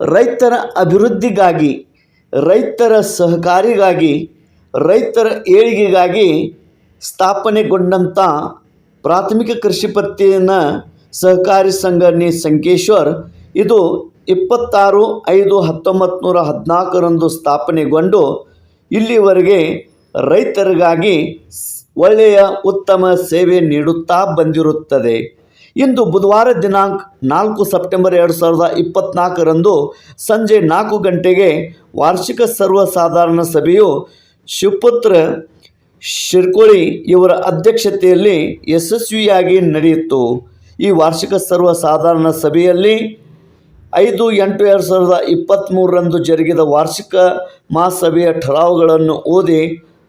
ರೈತರ ಅಭಿವೃದ್ಧಿಗಾಗಿ, ರೈತರ ಸಹಕಾರಿಗಾಗಿ, ರೈತರ ಏಳಿಗೆಗಾಗಿ ಸ್ಥಾಪನೆಗೊಂಡಂಥ ಪ್ರಾಥಮಿಕ ಕೃಷಿ ಪತ್ತಿನ ಸಹಕಾರಿ ಸಂಘಟನೆ ಸಂಕೇಶ್ವರ್ ಇದು ಇಪ್ಪತ್ತಾರು ಐದು ಹತ್ತೊಂಬತ್ತು ನೂರ ಹದಿನಾಲ್ಕರಂದು ಸ್ಥಾಪನೆಗೊಂಡು ಇಲ್ಲಿವರೆಗೆ ರೈತರಿಗಾಗಿ ಒಳ್ಳೆಯ ಉತ್ತಮ ಸೇವೆ ನೀಡುತ್ತಾ ಬಂದಿರುತ್ತದೆ. ಇಂದು ಬುಧವಾರ ದಿನಾಂಕ ನಾಲ್ಕು ಸೆಪ್ಟೆಂಬರ್ ಎರಡು ಸಾವಿರದ ಇಪ್ಪತ್ತ್ನಾಲ್ಕರಂದು ಸಂಜೆ ನಾಲ್ಕು ಗಂಟೆಗೆ ವಾರ್ಷಿಕ ಸರ್ವಸಾಧಾರಣ ಸಭೆಯು ಶಿವಪುತ್ರ ಶಿರ್ಕೋಳಿ ಇವರ ಅಧ್ಯಕ್ಷತೆಯಲ್ಲಿ ಯಶಸ್ವಿಯಾಗಿ ನಡೆಯಿತು. ಈ ವಾರ್ಷಿಕ ಸರ್ವಸಾಧಾರಣ ಸಭೆಯಲ್ಲಿ ಐದು ಎಂಟು ಎರಡು ಸಾವಿರದ ಇಪ್ಪತ್ತ್ಮೂರರಂದು ಜರುಗಿದ ವಾರ್ಷಿಕ ಮಹಾಸಭೆಯ ಠರಾವುಗಳನ್ನು ಓದಿ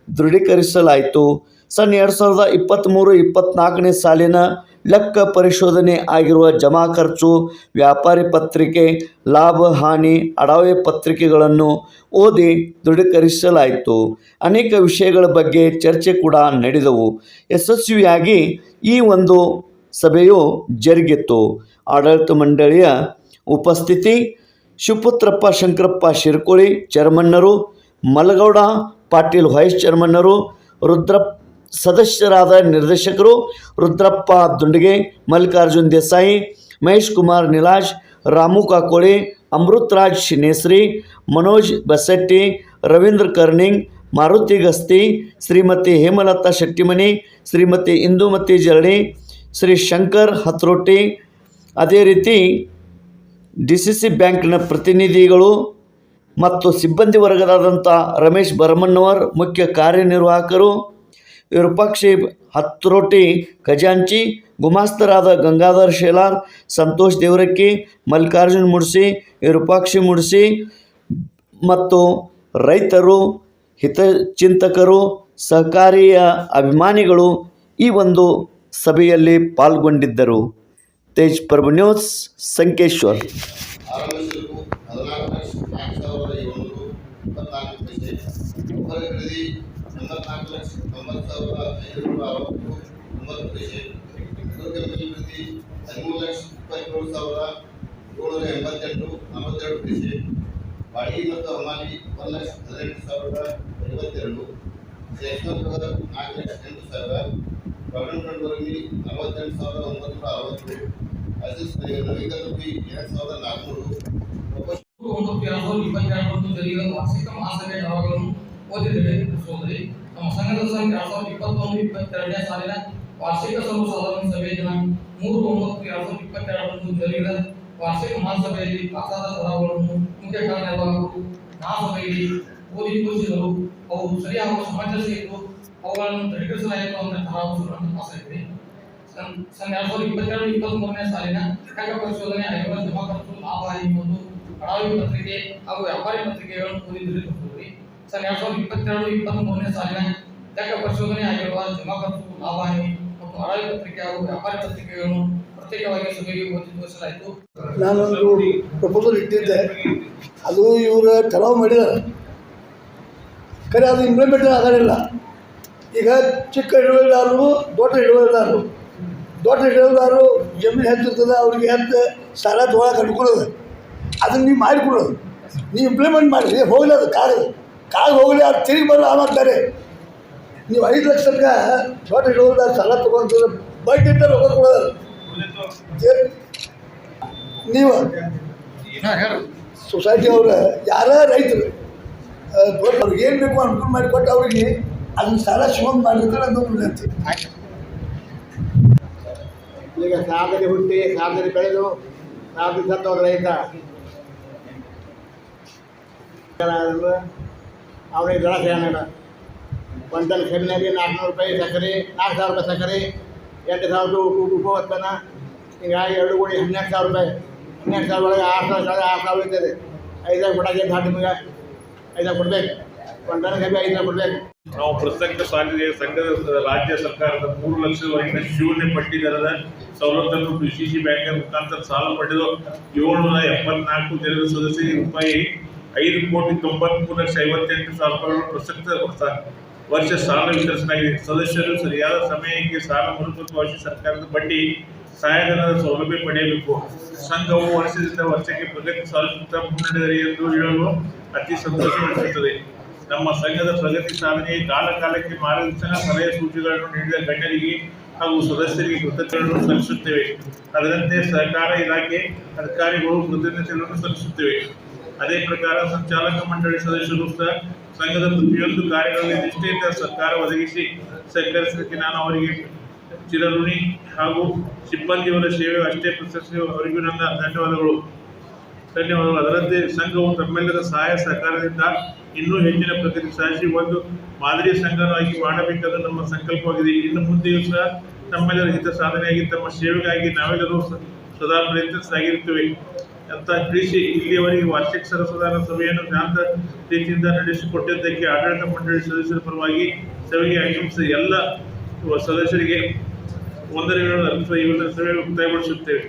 ದೃಢೀಕರಿಸಲಾಯಿತು. ಸನ್ ಎರಡು ಸಾವಿರದ ಇಪ್ಪತ್ತ್ಮೂರು ಇಪ್ಪತ್ತ್ನಾಲ್ಕನೇ ಸಾಲಿನ ಲೆಕ್ಕ ಪರಿಶೋಧನೆ ಆಗಿರುವ ಜಮಾ ಖರ್ಚು, ವ್ಯಾಪಾರಿ ಪತ್ರಿಕೆ, ಲಾಭ, ಹಾನಿ ಅಡಾವೆ ಪತ್ರಿಕೆಗಳನ್ನು ಓದಿ ದೃಢೀಕರಿಸಲಾಯಿತು. ಅನೇಕ ವಿಷಯಗಳ ಬಗ್ಗೆ ಚರ್ಚೆ ಕೂಡ ನಡೆದವು. ಯಶಸ್ವಿಯಾಗಿ ಈ ಒಂದು ಸಭೆಯು ಜರುಗಿತು. ಆಡಳಿತ ಮಂಡಳಿಯ ಉಪಸ್ಥಿತಿ, ಶಿವಪುತ್ರಪ್ಪ ಶಂಕರಪ್ಪ ಶಿರ್ಕೋಳಿ, ಚೇರ್ಮನ್ನರು, ಮಲಗೌಡ ಪಾಟೀಲ್ ವೈಸ್ ಚೇರ್ಮನ್ನರು ರುದ್ರ ಸದಸ್ಯರಾದ ನಿರ್ದೇಶಕರು ರುದ್ರಪ್ಪ ದುಂಡಿಗೆ, ಮಲ್ಲಿಕಾರ್ಜುನ್ ದೇಸಾಯಿ, ಮಹೇಶ್ ಕುಮಾರ್ ನಿಲಾಜ್, ರಾಮು ಕಾಕೋಳಿ, ಅಮೃತರಾಜ್ ಶಿನೇಸ್ರಿ, ಮನೋಜ್ ಬಸಟ್ಟಿ, ರವೀಂದ್ರ ಕರ್ನಿಂಗ್ ಮಾರುತಿ ಗಸ್ತಿ, ಶ್ರೀಮತಿ ಹೇಮಲತಾ ಶೆಟ್ಟಿಮನಿ, ಶ್ರೀಮತಿ ಇಂದುಮತಿ ಜರಡಿ, ಶ್ರೀ ಶಂಕರ್ ಹತ್ರೋಟಿ. ಅದೇ ರೀತಿ ಡಿ ಸಿ ಸಿ ಬ್ಯಾಂಕ್ನ ಪ್ರತಿನಿಧಿಗಳು ಮತ್ತು ಸಿಬ್ಬಂದಿ ವರ್ಗದಾದಂಥ ರಮೇಶ್ ಬರಮಣ್ಣವರ್, ಮುಖ್ಯ ಕಾರ್ಯನಿರ್ವಾಹಕರು ವಿರೂಪಾಕ್ಷಿ ಹತ್ರೋಟಿ ಖಜಾಂಚಿ, ಗುಮಾಸ್ತರಾದ ಗಂಗಾಧರ್ ಶೇಲಾರ್, ಸಂತೋಷ್ ದೇವರಕ್ಕಿ, ಮಲ್ಲಿಕಾರ್ಜುನ್ ಮುಡ್ಸಿ, ವಿರೂಪಾಕ್ಷಿ ಮುಡ್ಸಿ ಮತ್ತು ರೈತರು, ಹಿತಚಿಂತಕರು, ಸಹಕಾರಿಯ ಅಭಿಮಾನಿಗಳು ಈ ಒಂದು ಸಭೆಯಲ್ಲಿ ಪಾಲ್ಗೊಂಡಿದ್ದರು. ತೇಜ್ ಪ್ರಭು ನ್ಯೂಸ್, ಸಂಕೇಶ್ವರ್. ಎಂಬತ್ನಾಲ್ಕು ಲಕ್ಷ ತೊಂಬತ್ತು ಸಾವಿರದ ಐನೂರ ಅರವತ್ತು ಒಂಬತ್ತು ಪೈಸೆ ಆರೋಗ್ಯ ಹದಿಮೂರು ಲಕ್ಷ ಎಂಬತ್ತೆಂಟು ಮತ್ತು ಹಮಾಲಿ ಒಂದು ಲಕ್ಷ ಹದಿನೆಂಟು ಸಾವಿರದ ಐವತ್ತೆರಡು. ನ್ಯಾಷನಲ್ ನಾಲ್ಕು ಲಕ್ಷ ಎಂಟು ಸಾವಿರ. ಸಾವಿರದ ಒಂಬೈನೂರ ಅರವತ್ತು. ಎರಡು ಸಾವಿರದ ನಾಲ್ಕುನೂರು. ಒಂದು ಎರಡು ಇಪ್ಪತ್ತೆರಡು ಮತ್ತು ಜಲೀಯ ವಾರ್ಷಿಕ ಓದಿರಬೇಕೆಂದು ಸೋದರಿ. ನಮ್ಮ ಸಂಘದ ಸಂಖ್ಯೆ ಎರಡ್ ಸಾವಿರದ ಇಪ್ಪತ್ತೊಂದು, ಇಪ್ಪತ್ತೆರಡನೇ ಸಾಲಿನ ವಾರ್ಷಿಕ ಸರ್ವಸಾಧಾರಣ ಸಭೆ ದಿನಾಂಕ ಮೂರು ಒಂಬತ್ತು ಎರಡ್ ಸಾವಿರದ ಇಪ್ಪತ್ತೆರಡರಂದು ಜರುಗಿದ ವಾರ್ಷಿಕ ಮಹಾಸಭೆಯಲ್ಲಿ ಪ್ರಸಾದ ಕಲಾಪಗಳನ್ನು ಮುಖ್ಯ ಕಾರ್ಯನಿರ್ವಾಹಕರು ಮಹಾಸಭೆಯಲ್ಲಿ ಓದಿ ಪುರುಷರು ಅವು ಸರಿ ಹಾಗೂ ಸಮಂಜಸ ಇದ್ದು ಅವುಗಳನ್ನು ದೃಢೀಕರಿಸಲಾಯಿತು ಅಂತ ಕಲಾಪಗಳನ್ನು ಪಾಸಾಗಿದೆ ಸನ್ ಎರಡ್ ಸಾವಿರದ ಇಪ್ಪತ್ತೆರಡು ಇಪ್ಪತ್ಮೂರನೇ ಸಾಲಿನ ಘಟಕ ಪರಿಶೋಧನೆ ಆಯೋಗ ಜಮಾ ಖರ್ಚು ಲಾಭ ಮತ್ತು ಅಡಾವಿ ಪತ್ರಿಕೆ ಹಾಗೂ ವ್ಯಾಪಾರಿ ಪತ್ರಿಕೆಗಳನ್ನು ಓದಿದ್ರಿ ಸನ್ ಎರಡು ಸಾವಿರದ ಇಪ್ಪತ್ತೆರಡು ಇಪ್ಪತ್ತ್ಮೂರನೇ ಸಾಲಿನ ಲೆಕ್ಕ ಪರಿಶೋಧನೆ ಆಗಿರುವ ಜಮಾ ಖರ್ಚು ಲಾಭ ಹಾನಿ ಮತ್ತು ಅಡಾವಿ ಪತ್ರಿಕೆ ಹಾಗೂ ವ್ಯಾಪಾರಿ ಪತ್ರಿಕೆಗಳನ್ನು ಪ್ರತ್ಯೇಕವಾಗಿ ಸಭೆಗೆ ಒದಗಿಸಲಾಯಿತು ನಾನೊಂದು ಪ್ರಪೋಸಲ್ ಇಟ್ಟಿದ್ದೆ. ಅದು ಇವರು ಠರಾವ್ ಮಾಡಿದ್ದಾರೆ ಖರೆ ಅದು ಇಂಪ್ಲಿಮೆಂಟ್ ಆಗಲಿಲ್ಲ ಈಗ ಚಿಕ್ಕ ಹಿಡುವಳಿದಾರರು ದೊಡ್ಡ ಹಿಡುವಳಿದಾರರು ದೊಡ್ಡ ಹಿಡುವಳಿದಾರರು ಜಮೀನು ಹೆಚ್ಚಿರ್ತದೆ ಅವ್ರಿಗೆ ಹೆಚ್ಚು ಸಾಲ ತೊಗೊಳಕ್ಕೆ ಅನುಕೂಲ ಅದನ್ನು ನೀವು ಮಾಡಿಕೊಡೋದು. ನೀವು ಇಂಪ್ಲಿಮೆಂಟ್ ಮಾಡಿರಿ ಹೋಗಲಿ ಅದು ಕಾಗದ ಕಾಗ ಹೋಗಲಿ ಅದು ತಿರುಗಿ ಬರೋ ಆಮಾಗ್ತಾರೆ ನೀವು ಐದು ಲಕ್ಷ ತನಕ ದೊಡ್ಡ ಇಡುವಂಥ ಸಾಲ ತೊಗೊಂಡ್ರೆ ಬಡ್ಡಿ ಇಟ್ಟರೆ ರೊಕ್ಕ ಕೊಡೋದು. ನೀವು ಸೊಸೈಟಿ ಅವ್ರ ಯಾರ ರೈತರು ದೊಡ್ಡ ಅವ್ರಿಗೆ ಏನು ಬೇಕು ಅನುಕೂಲ ಮಾಡಿಕೊಟ್ಟು ಅವ್ರಿಗೆ ಅದನ್ನ ಸಾಲ ಶಿವಂತ ಮಾಡಿದ್ರೆ ಅದು ವಿನಂತಿ ಈಗ ಸಾಧನೆ ಹುಟ್ಟಿ ಸಾಧನೆ ಬೆಳೆದು ಸಾಧನೆ ಸತ್ತವ್ರ ರೈತ. ಅವನಿಗೆ ದಳ ಸೇನ ಕ್ವಿಂಟಲ್ ಕಬ್ಬಿನಲ್ಲಿ ನಾಲ್ಕುನೂರು ರೂಪಾಯಿ ಸಕ್ಕರೆ, ನಾಲ್ಕು ಸಾವಿರ ರೂಪಾಯಿ ಸಕ್ಕರೆ, ಎಂಟು ಸಾವಿರದ ಉಪವರ್ತನ ಹೀಗಾಗಿ ಎರಡು ಕೋಟಿ ಹನ್ನೆರಡು ಸಾವಿರ ರೂಪಾಯಿ. ಹನ್ನೆರಡು ಸಾವಿರ ಒಳಗೆ ಆರು ಸಾವಿರ ಸಾವಿರ ಆರು ಸಾವಿರ ಇರ್ತದೆ. ಐದಾಗ ಕೊಡಕ್ಕೆ ದಾಟಿ ನಿಮಗೆ? ಐದಾಗ ಕೊಡಬೇಕು. ಕ್ವಿಂಟಲ್ ಕಬ್ಬಿ ಐದಾಗ ಕೊಡಬೇಕು. ನಾವು ಪ್ರಸಕ್ತ ಸಾಲಿಗೆ ಸಂಘದ ರಾಜ್ಯ ಸರ್ಕಾರದ ಮೂರು ಲಕ್ಷದವರೆಗಿನ ಶೂನ್ಯ ಪಟ್ಟಿ ದರದ ಸವಲತ್ತನ್ನು ಸಿ ಬ್ಯಾಂಕಿನ ಮುಖಾಂತರ ಸಾಲ ಪಡೆದು ಏಳ್ನೂರ ಎಪ್ಪತ್ನಾಲ್ಕು ಜನರ ಸದಸ್ಯರಿಗೆ ರೂಪಾಯಿ ಐದು ಕೋಟಿ ತೊಂಬತ್ಮೂರು ಲಕ್ಷ ಐವತ್ತೆಂಟು ಸಾವಿರ ರೂಪಾಯಿಗಳು ಪ್ರಸಕ್ತ ವರ್ಷ- ವರ್ಷ ಸಾಲ ವಿತರಿಸಲಾಗಿದೆ. ಸದಸ್ಯರು ಸರಿಯಾದ ಸಮಯಕ್ಕೆ ಸಾಲ ಮರುಪಾವತಿ ಸರ್ಕಾರದ ಬಡ್ಡಿ ಸಹಾಯಧನದ ಸೌಲಭ್ಯ ಪಡೆಯಬೇಕು. ಸಂಘವು ವರ್ಷದಿಂದ ವರ್ಷಕ್ಕೆ ಪ್ರಗತಿ ಸಾಧಿಸುತ್ತಾ ಮುನ್ನಡೆದರೆ ಎಂದು ಹೇಳಲು ಅತಿ ಸಂತೋಷವೆನಿಸುತ್ತದೆ. ನಮ್ಮ ಸಂಘದ ಪ್ರಗತಿ ಸಾಧನೆಗೆ ಕಾಲ ಕಾಲಕ್ಕೆ ಮಾರ್ಗದರ್ಶನ, ಸಲಹೆ ಸೂಚಿಗಳನ್ನು ನೀಡಿದ ಗಣ್ಯರಿಗೆ ಹಾಗೂ ಸದಸ್ಯರಿಗೆ ಕೃತಜ್ಞತೆಗಳನ್ನು ಸಲ್ಲಿಸುತ್ತೇವೆ. ಅದರಂತೆ ಸಹಕಾರ ಇಲಾಖೆ ಅಧಿಕಾರಿಗಳು ಕೃತಜ್ಞತೆಗಳನ್ನು ಸಲ್ಲಿಸುತ್ತೇವೆ. ಅದೇ ಪ್ರಕಾರ ಸಂಚಾಲಕ ಮಂಡಳಿ ಸದಸ್ಯರು ಸಹ ಸಂಘದ ಪ್ರತಿಯೊಂದು ಕಾರ್ಯಗಳಲ್ಲಿ ನಿಷ್ಠೆಯಿಂದ ಸರ್ಕಾರ ಒದಗಿಸಿ ಸಹಕರಿಸಲಿಕ್ಕೆ ನಾನು ಅವರಿಗೆ ಚಿರಋಣಿ ಹಾಗೂ ಸಿಬ್ಬಂದಿಯವರ ಸೇವೆ ಅಷ್ಟೇ ಪ್ರಶಸ್ತಿ, ಅವರಿಗೂ ನನ್ನ ಧನ್ಯವಾದಗಳು. ಧನ್ಯವಾದಗಳು. ಅದರಂತೆ ಸಂಘವು ತಮ್ಮೆಲ್ಲರ ಸಹಾಯ ಸಹಕಾರದಿಂದ ಇನ್ನೂ ಹೆಚ್ಚಿನ ಪ್ರಗತಿ ಸಾಧಿಸಿ ಒಂದು ಮಾದರಿ ಸಂಘವಾಗಿ ಮಾಡಬೇಕಾದ ನಮ್ಮ ಸಂಕಲ್ಪವಾಗಿದೆ. ಇನ್ನು ಮುಂದೆಯೂ ಸಹ ತಮ್ಮೆಲ್ಲರ ಹಿತ ಸಾಧನೆಯಾಗಿ, ತಮ್ಮ ಸೇವೆಗಾಗಿ ನಾವೆಲ್ಲರೂ ಸದಾ ಪ್ರಯತ್ನಿಸಲಾಗಿರುತ್ತೇವೆ ಅಂತ ತಿಳಿಸಿ ಇಲ್ಲಿಯವರೆಗೆ ವಾರ್ಷಿಕ ಸರ್ವಸಾಧಾರಣ ಸಭೆಯನ್ನು ಶಾಂತ ರೀತಿಯಿಂದ ನಡೆಸಿಕೊಟ್ಟಿದ್ದಕ್ಕೆ ಆಡಳಿತ ಮಂಡಳಿ ಸದಸ್ಯರ ಪರವಾಗಿ ಸಭೆಗೆ ಆಗಮಿಸಿದ ಎಲ್ಲ ಸದಸ್ಯರಿಗೆ ವಂದನೆಗಳನ್ನು ಅರ್ಪಿಸುವ ಒಂದು ಸಭೆ ಮುಕ್ತಾಯಗೊಳಿಸುತ್ತೇವೆ.